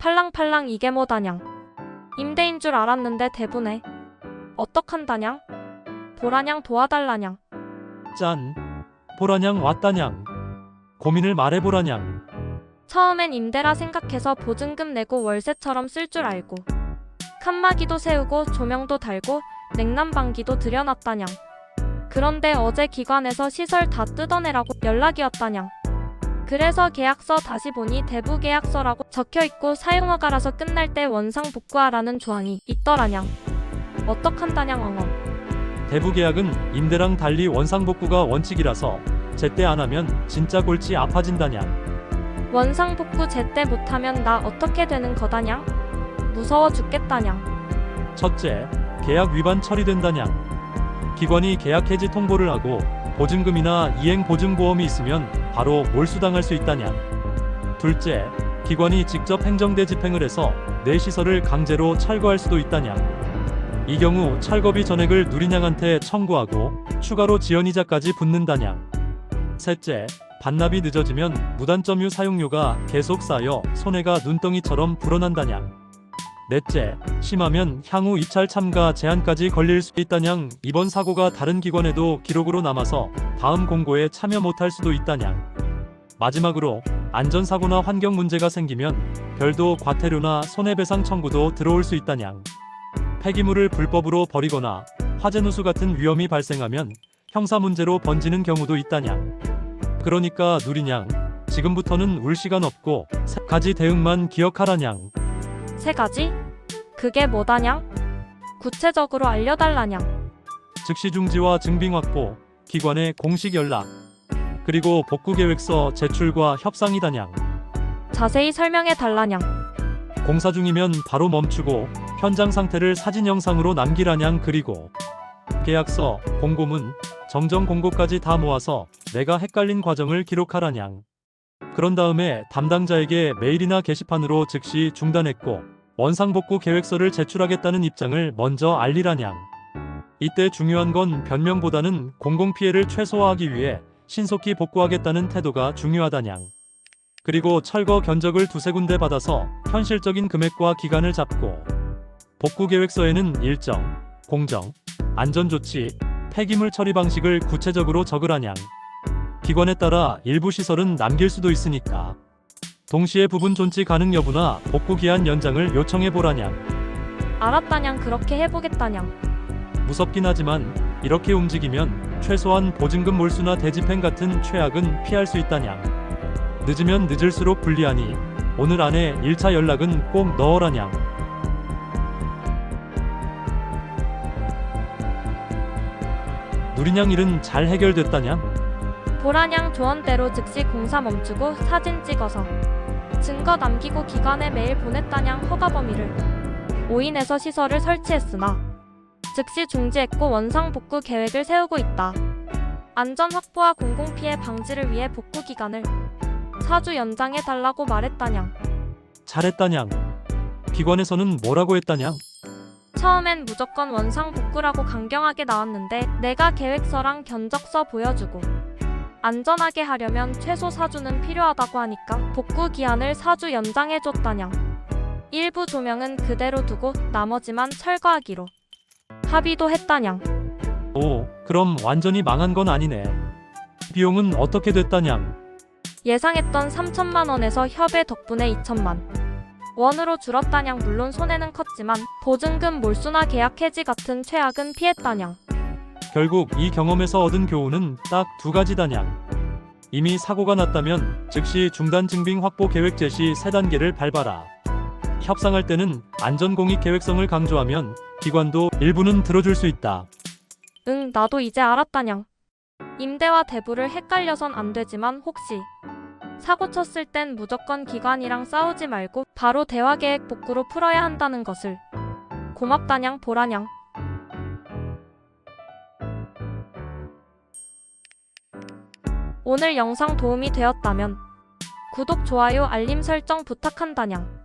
팔랑팔랑 이게 뭐다냥. 임대인 줄 알았는데 대부네. 어떡한다냥? 보라냥 도와달라냥. 짠. 보라냥 왔다냥. 고민을 말해보라냥. 처음엔 임대라 생각해서 보증금 내고 월세처럼 쓸 줄 알고. 칸막이도 세우고 조명도 달고 냉난방기도 들여놨다냥. 그런데 어제 기관에서 시설 다 뜯어내라고 연락이 왔다냥. 그래서 계약서 다시 보니 대부 계약서라고 적혀 있고 사용허가라서 끝날 때 원상 복구하라는 조항이 있더라냥. 어떡한다냥 엉엉. 대부 계약은 임대랑 달리 원상 복구가 원칙이라서 제때 안 하면 진짜 골치 아파진다냥. 원상 복구 제때 못하면 나 어떻게 되는 거다냥? 무서워 죽겠다냥. 첫째, 계약 위반 처리된다냥. 기관이 계약 해지 통보를 하고 보증금이나 이행 보증보험이 있으면 바로 몰수당할 수 있다냥. 둘째, 기관이 직접 행정대 집행을 해서 내 시설을 강제로 철거할 수도 있다냥. 이 경우 철거비 전액을 누리냥한테 청구하고 추가로 지연이자까지 붙는다냥. 셋째, 반납이 늦어지면 무단점유 사용료가 계속 쌓여 손해가 눈덩이처럼 불어난다냥. 넷째, 심하면 향후 입찰 참가 제한까지 걸릴 수 있다냥. 이번 사고가 다른 기관에도 기록으로 남아서 다음 공고에 참여 못할 수도 있다냥. 마지막으로 안전사고나 환경 문제가 생기면 별도 과태료나 손해배상 청구도 들어올 수 있다냥. 폐기물을 불법으로 버리거나 화재 누수 같은 위험이 발생하면 형사 문제로 번지는 경우도 있다냥. 그러니까 누리냥. 지금부터는 울 시간 없고 세 가지 대응만 기억하라냥 세 가지? 그게 뭐다냥? 구체적으로 알려달라냥. 즉시 중지와 증빙 확보, 기관의 공식 연락, 그리고 복구 계획서 제출과 협상이다냥. 자세히 설명해 달라냥. 공사 중이면 바로 멈추고 현장 상태를 사진 영상으로 남기라냥 그리고 계약서, 공고문, 정정 공고까지 다 모아서 내가 헷갈린 과정을 기록하라냥. 그런 다음에 담당자에게 메일이나 게시판으로 즉시 중단했고 원상복구 계획서를 제출하겠다는 입장을 먼저 알리라냥. 이때 중요한 건 변명보다는 공공피해를 최소화하기 위해 신속히 복구하겠다는 태도가 중요하다냥. 그리고 철거 견적을 두세 군데 받아서 현실적인 금액과 기간을 잡고 복구 계획서에는 일정, 공정, 안전조치, 폐기물 처리 방식을 구체적으로 적으라냥. 기관에 따라 일부 시설은 남길 수도 있으니까. 동시에 부분 존치 가능 여부나 복구 기한 연장을 요청해 보라냥. 알았다냥 그렇게 해보겠다냥. 무섭긴 하지만 이렇게 움직이면 최소한 보증금 몰수나 대집행 같은 최악은 피할 수 있다냥. 늦으면 늦을수록 불리하니 오늘 안에 1차 연락은 꼭 넣어라냥. 누리냥 일은 잘 해결됐다냥. 보라냥 조언대로 즉시 공사 멈추고 사진 찍어서 증거 남기고 기관에 메일 보냈다냥 허가 범위를 오인해서 시설을 설치했으나 즉시 중지했고 원상 복구 계획을 세우고 있다. 안전 확보와 공공 피해 방지를 위해 복구 기간을 4주 연장해 달라고 말했다냥. 잘했다냥. 기관에서는 뭐라고 했다냥. 처음엔 무조건 원상 복구라고 강경하게 나왔는데 내가 계획서랑 견적서 보여주고 안전하게 하려면 최소 4주는 필요하다고 하니까 복구 기한을 4주 연장해줬다냥. 일부 조명은 그대로 두고 나머지만 철거하기로 합의도 했다냥. 오, 그럼 완전히 망한 건 아니네. 비용은 어떻게 됐다냥. 예상했던 3천만 원에서 협의 덕분에 2천만 원으로 줄었다냥 물론 손해는 컸지만 보증금 몰수나 계약 해지 같은 최악은 피했다냥. 결국 이 경험에서 얻은 교훈은 딱 두 가지다냥. 이미 사고가 났다면 즉시 중단 증빙 확보 계획 제시 세 단계를 밟아라. 협상할 때는 안전 공익 계획성을 강조하면 기관도 일부는 들어줄 수 있다. 응, 나도 이제 알았다냥. 임대와 대부를 헷갈려선 안 되지만 혹시 사고 쳤을 땐 무조건 기관이랑 싸우지 말고 바로 대화 계획 복구로 풀어야 한다는 것을. 고맙다냥 보라냥. 오늘 영상 도움이 되었다면 구독, 좋아요, 알림 설정 부탁한다냥.